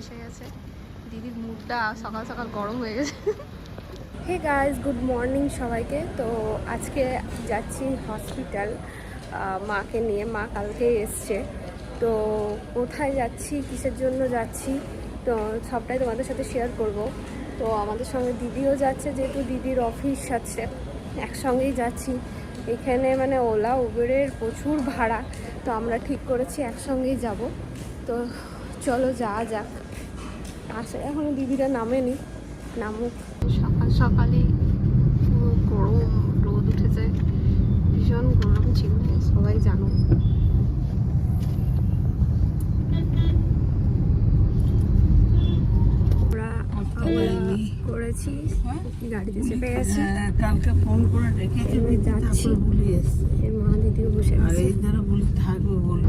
এসে গেছে। দিদির মুডটা সকাল সকাল গরম হয়ে গেছে। হে গাইজ গুড মর্নিং সবাইকে। তো আজকে যাচ্ছি হসপিটাল মাকে নিয়ে। মা কালকে এসছে। তো কোথায় যাচ্ছি, কিসের জন্য যাচ্ছি, তো সবটাই তোমাদের সাথে শেয়ার করব। তো আমাদের সঙ্গে দিদিও যাচ্ছে, যেহেতু দিদির অফিস আছে, একসঙ্গেই যাচ্ছি। এখানে মানে ওলা উবেরের প্রচুর ভাড়া। তো আমরা ঠিক করেছি একসঙ্গেই যাব। তো চলো যাওয়া যাক। আসে এখনও দিদিরা নামেনি নামুক। সকাল সকালে গরম রোদ উঠেছে ভীষণ গরম ছিল সবাই জানো। আমরা করেছি গাড়িতে চেপে গেছি হ্যাঁ, কালকে ফোন করে রেখেছি যাচ্ছি। মা দিদিও বসে আর আছে এই দ্বারা বলি থাকবে বল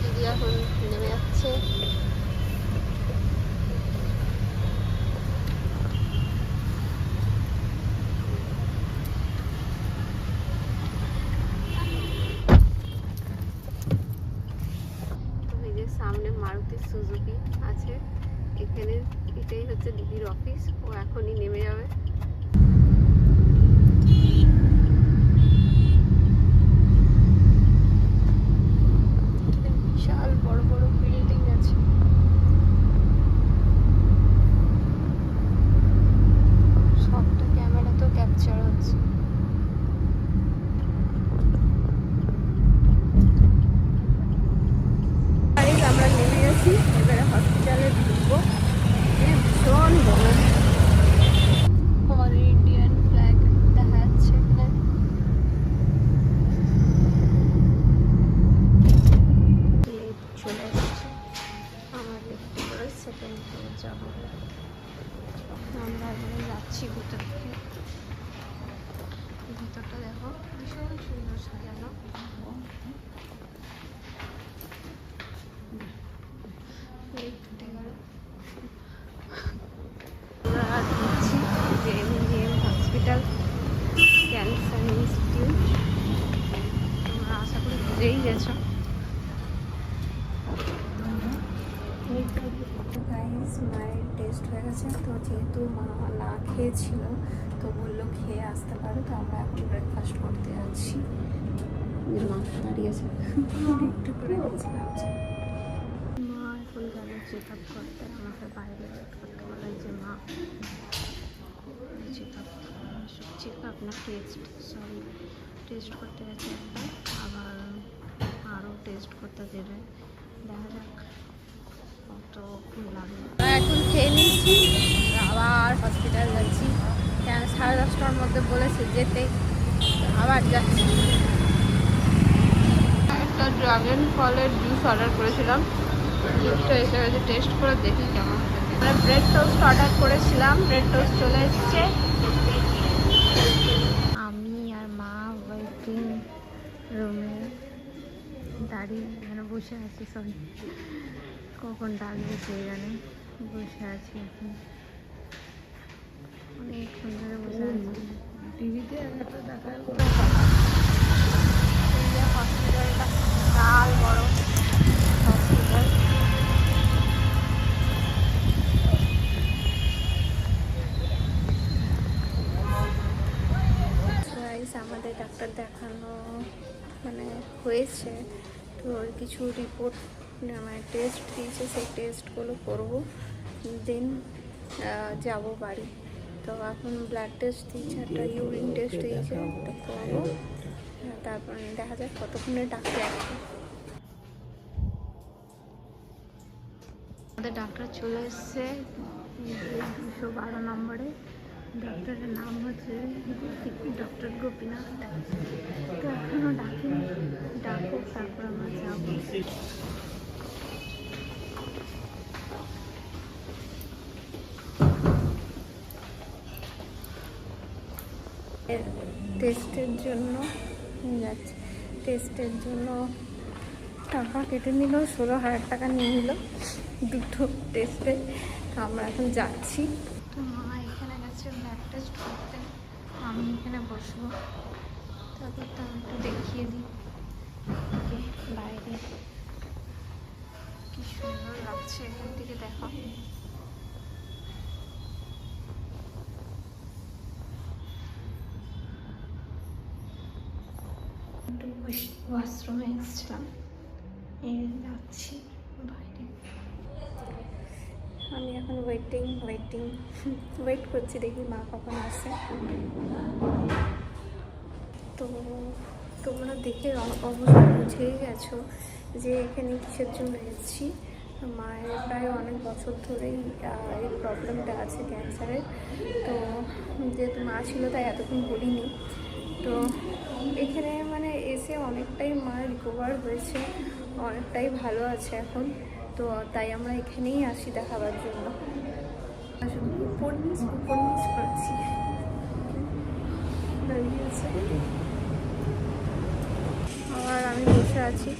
দিদি এখন নেমে যাচ্ছে তো এই যে সামনে মারুতি সুজুকি আছে। এখানে এটাই হচ্ছে দিদির অফিস ও এখনই নেমে যাবে এখানে বিশাল বড় বড় বিল্ডিং আছে সবটা ক্যামেরাতেও ক্যাপচার হচ্ছে গাড়ি আমরা নেমে গেছি এবারে হসপিটালে ঢুকবো এ ভীষণ গরম আমাদের ইন্ডিয়ান ফ্ল্যাগ দেখা যাচ্ছে এখানে লিফট চলে এসেছে আমার লিফট করে সেকেন্ড ফ্লোর যাব আমরা এখানে যাচ্ছি ভিতর থেকে ভিতরটা দেখো ভীষণ সুন্দর সাজানো লিফট উঠে গেল আমরা দিচ্ছি জেএমজিএম হসপিটাল ক্যান্সার ইনস্টিটিউট তোমরা আশা করি বুঝেই গেছো গাইস মায়ের টেস্ট হয়ে গেছে তো যেহেতু মা না খেয়েছিল। তো বলল খেয়ে আসতে পারো তো আমরা এখন ব্রেকফাস্ট করতে যাচ্ছি যে মা দাঁড়িয়েছে। একটু করে গেছিলাম মা এখন গেল চেক আপ করতে আমাকে বাইরে ওয়েট করতে বলা যে মা চেক আপ চেক আপ না টেস্ট সরি টেস্ট করতে গেছে একটা আবার আরও টেস্ট করতে দেবে। দেখা যাক কত লাগে এখন খেয়ে নিচ্ছি। হসপিটাল যাচ্ছি। কেন সাড়ে দশটার মধ্যে বলেছে যেতে। আবার যাচ্ছি। একটা ড্রাগন ফলের জুস অর্ডার করেছিলাম। জুসটা এসে গেছে টেস্ট করে দেখি কেমন মানে ব্রেড টোস্ট অর্ডার করেছিলাম ব্রেড টোস্ট চলে এসছে। আমি আর মা ওয়েটিং রুমে দাঁড়িয়ে এখানে বসে আছি সরি কখন ডাকবে কে জানে? বসে আছি এখন অনেকক্ষণ ধরে বসে আছি টিভিতে হসপিটালটা বিশাল বড় হসপিটাল আমাদের ডাক্তার দেখানো মানে হয়েছে। তো কিছু রিপোর্ট মানে টেস্ট দিয়েছে, সেই টেস্টগুলো করব। দেন যাব বাড়ি। তো এখন ব্লাড টেস্ট দিয়েছে, একটা ইউরিন টেস্ট দিয়েছে তারপর দেখা যাক কতক্ষণে ডাক্তার আসবে আমাদের ডাক্তার চলে এসছে, দুশো বারো নম্বরে। ডক্টরের নাম হচ্ছে ডক্টর গোপীনাথ। তো এখনও ডাকিনি, ডাকুক, তারপর আমরা যাব। টেস্টের জন্য যাচ্ছি। টেস্টের জন্য টাকা কেটে নিল, ষোলো হাজার টাকা নিয়ে নিল দুটো টেস্টে আমরা এখন যাচ্ছি। তো মা এখানে গেছে ব্লাড টেস্ট করতে আমি এখানে বসবো। তারপর তো একটু দেখিয়ে দিই। বাইরে। কি সুন্দর লাগছে এখান থেকে দেখো। একটু ওয়াশরুমে এসেছিলাম। যাচ্ছি বাইরে। আমি এখন ওয়েটিং ওয়েটিং ওয়েট করছি, দেখি মা কখন আসে। তো তোমরা দেখে অবশ্যই বুঝেই গেছো যে এখানে কিসের জন্য এসেছি। মায়ের প্রায় অনেক বছর ধরেই এই প্রবলেমটা আছে ক্যান্সারের তো যেহেতু মা ছিল, তাই এতক্ষণ বলিনি। তো এখানে মানে এসে অনেকটাই মা রিকভার হয়েছে, অনেকটাই ভালো আছে এখন। তো তাই আমরা এখানেই আসি দেখাবার জন্য। আসলে আবার আমি বসে আছি।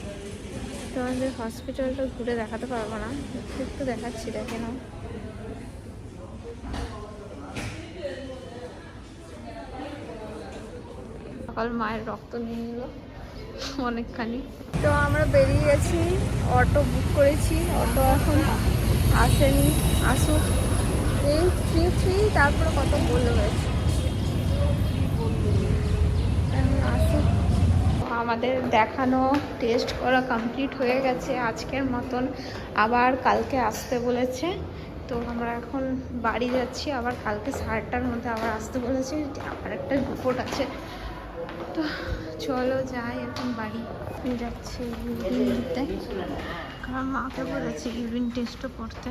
তোমাদের হসপিটালটা ঘুরে দেখাতে পারব না। একটু দেখাচ্ছি, দেখে নাও। সকাল মায়ের রক্ত নিয়ে নিল। অনেকখানি। তো আমরা বেরিয়ে গেছি, অটো বুক করেছি, অটো এখন আসেনি, আসুক। এই থ্রি থ্রি তারপরে কত বলে আসুক। আমাদের দেখানো টেস্ট করা কমপ্লিট হয়ে গেছে আজকের মতন। আবার কালকে আসতে বলেছে। তো আমরা এখন বাড়ি যাচ্ছি, আবার কালকে সাড়েটার মধ্যে আবার আসতে বলেছে। আবার একটা রিপোর্ট আছে। তো চলো যাই এখন বাড়ি যাচ্ছি ইউরিন দিতে কারণ মাকে বলেছি ইউরিন টেস্টও করতে।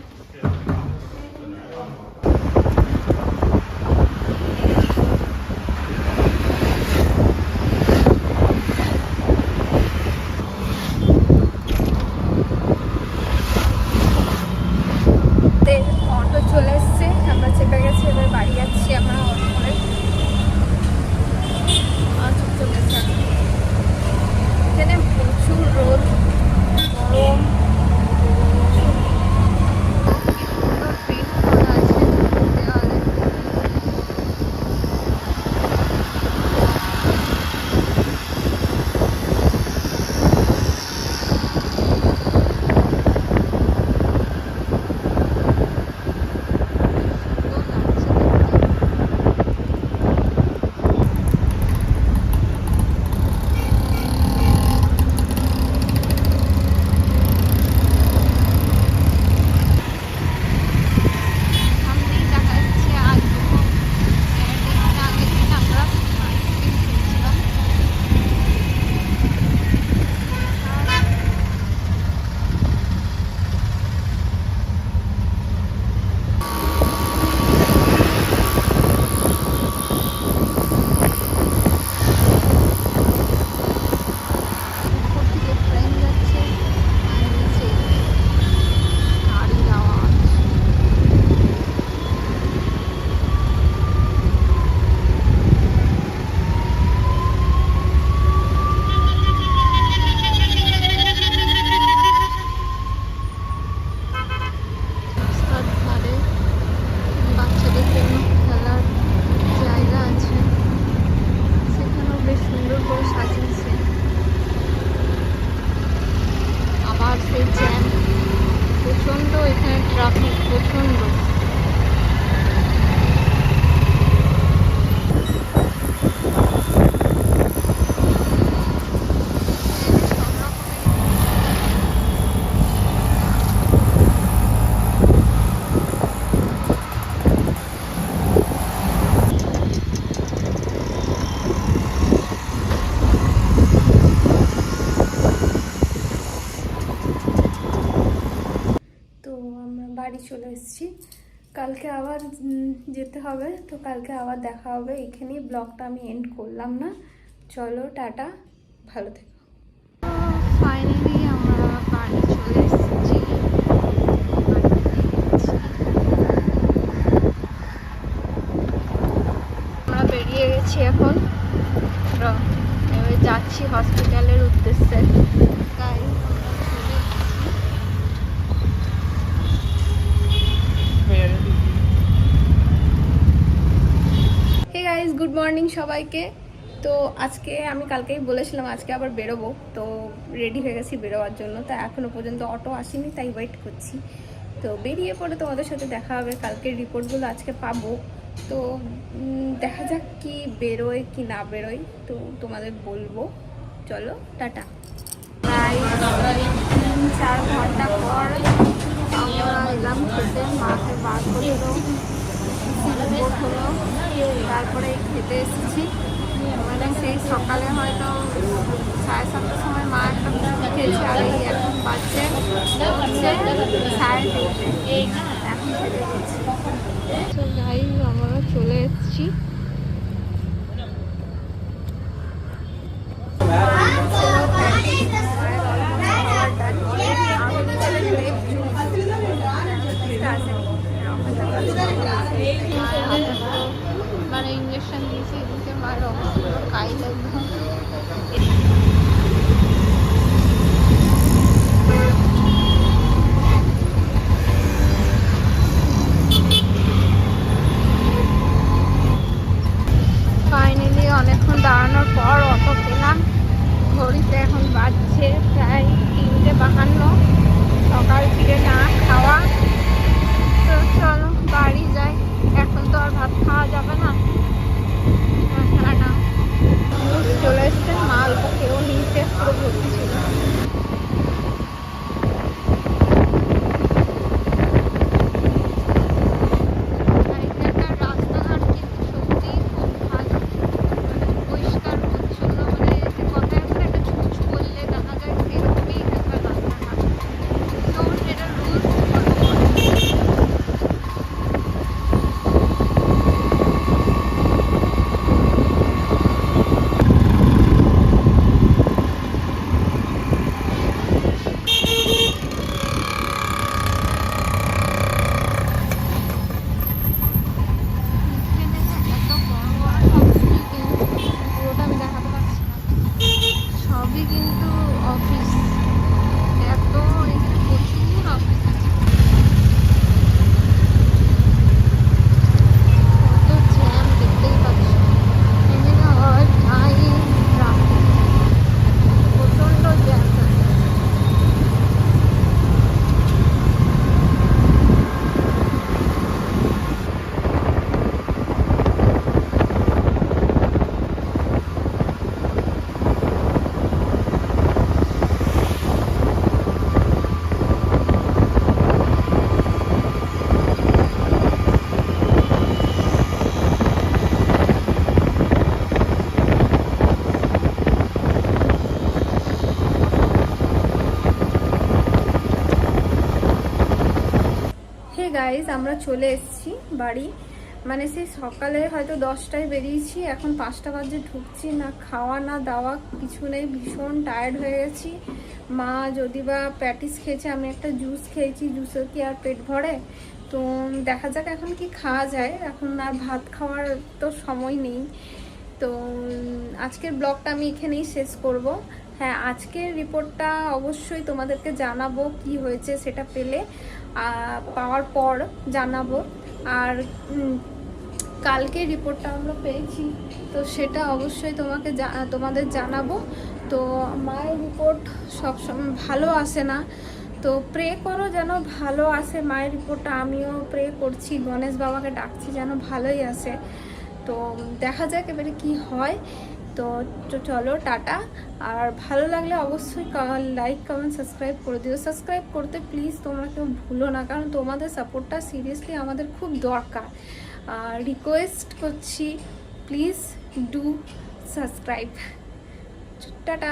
চলে এসেছি। কালকে আবার যেতে হবে, তো কালকে আবার দেখা হবে। এখানেই ব্লগটা আমি এন্ড করলাম না। চলো, টাটা, ভালো থেকো। ফাইনালি আমরা বাড়ি চলে এসেছি। আমরা বেরিয়ে গেছি এখন। যাচ্ছি হসপিটালের উদ্দেশ্যে তাই আমরা চলে এসেছি। হে গাইজ গুড মর্নিং সবাইকে। তো আজকে আমি কালকেই বলেছিলাম আজকে আবার বেরোবো। তো রেডি হয়ে গেছি বেরোবার জন্য। তা এখনও পর্যন্ত অটো আসেনি, তাই ওয়েট করছি। তো বেরিয়ে পরে তোমাদের সাথে দেখা হবে। কালকের রিপোর্টগুলো আজকে পাবো। তো দেখা যাক কি বেরোয়, কি না বেরোয়। তো তোমাদের বলব। চলো, টাটা। চার ঘণ্টা পর আমরা এলাম খেতে মাকে বার করল তারপরে খেতে এসেছি। মানে সেই সকালে হয়তো সাড়ে সাতটার সময় মা একটা খেয়েছে আর এই এখন হচ্ছে সাড়ে তিনটে। এখন খেতে আমরা চলে এসেছি মানে ইঞ্জেকশন দিয়েছে এদিকে মায়ের অবস্থা কাই লাগল ফাইনালি অনেকক্ষণ দাঁড়ানোর পর অটো পেলাম ঘড়িতে এখন বাজছে প্রায় তিনটে বাহান্ন সকাল থেকে না খাওয়া তো চলো বাড়ি যাই এখন তো আর ভাত খাওয়া যাবে না হ্যাঁ না চলে এসছে মাল কেউ নিচে পুরো ভর্তি ছিল আর এখানকার রাস্তাঘাট কিন্তু সত্যিই খুব ভালো মানে পরিষ্কার পরিচ্ছন্ন মানে যে কথায় আছে না, একটা ছুঁচ করলে দেখা যায় সেরকমই এখানকার রাস্তাঘাট তো সেটা রুলস ফলো করে এখানে না এত বড় বড় সব বিল্ডিং পুরোটা আমি দেখাতে পারছি না সবই কিন্তু অফিস এত এখানে প্রচুর অফিস আছে কত জ্যাম দেখতেই পাচ্ছ এখানে অল টাইম ট্রাফিক প্রচণ্ড জ্যাম থাকে হে গাইজ আমরা চলে এসেছি বাড়ি। মানে সেই সকালে হয়তো দশটায় বেরিয়েছি, এখন পাঁচটা বাজে ঢুকছি, না খাওয়া, না দাওয়া, কিছু নেই, ভীষণ টায়ার্ড হয়ে গেছি। মা যদি বা প্যাটিস খেয়েছে, আমি একটা জুস খেয়েছি জুসের কি আর পেট ভরে? তো দেখা যাক এখন কি খাওয়া যায়। এখন আর ভাত খাওয়ার তো সময় নেই। তো আজকের ব্লগটা আমি এখানেই শেষ করব। হ্যাঁ আজকের রিপোর্টটা অবশ্যই তোমাদেরকে জানাব কি হয়েছে সেটা পেলে। পাওয়ার পর জানাব। আর কালকে রিপোর্টটা আমরা পেয়েছি। তো সেটা অবশ্যই তোমাকে তোমাদের জানাব। তো মায়ের রিপোর্ট সবসময় ভালো আসে না। তো প্রে করো যেন ভালো আসে মায়ের রিপোর্টটা আমিও প্রে করছি। গণেশ বাবাকে ডাকছি যেন ভালোই আসে। তো দেখা যাক এবারে কি হয়। তো চলো, টাটা। আর ভালো লাগলে অবশ্যই লাইক কমেন্ট সাবস্ক্রাইব করে দিও। সাবস্ক্রাইব করতে প্লিজ তোমরা কেউ ভুলো না, কারণ তোমাদের সাপোর্টটা সিরিয়াসলি আমাদের খুব দরকার। আর রিকোয়েস্ট করছি প্লিজ ডু সাবস্ক্রাইব টাটা।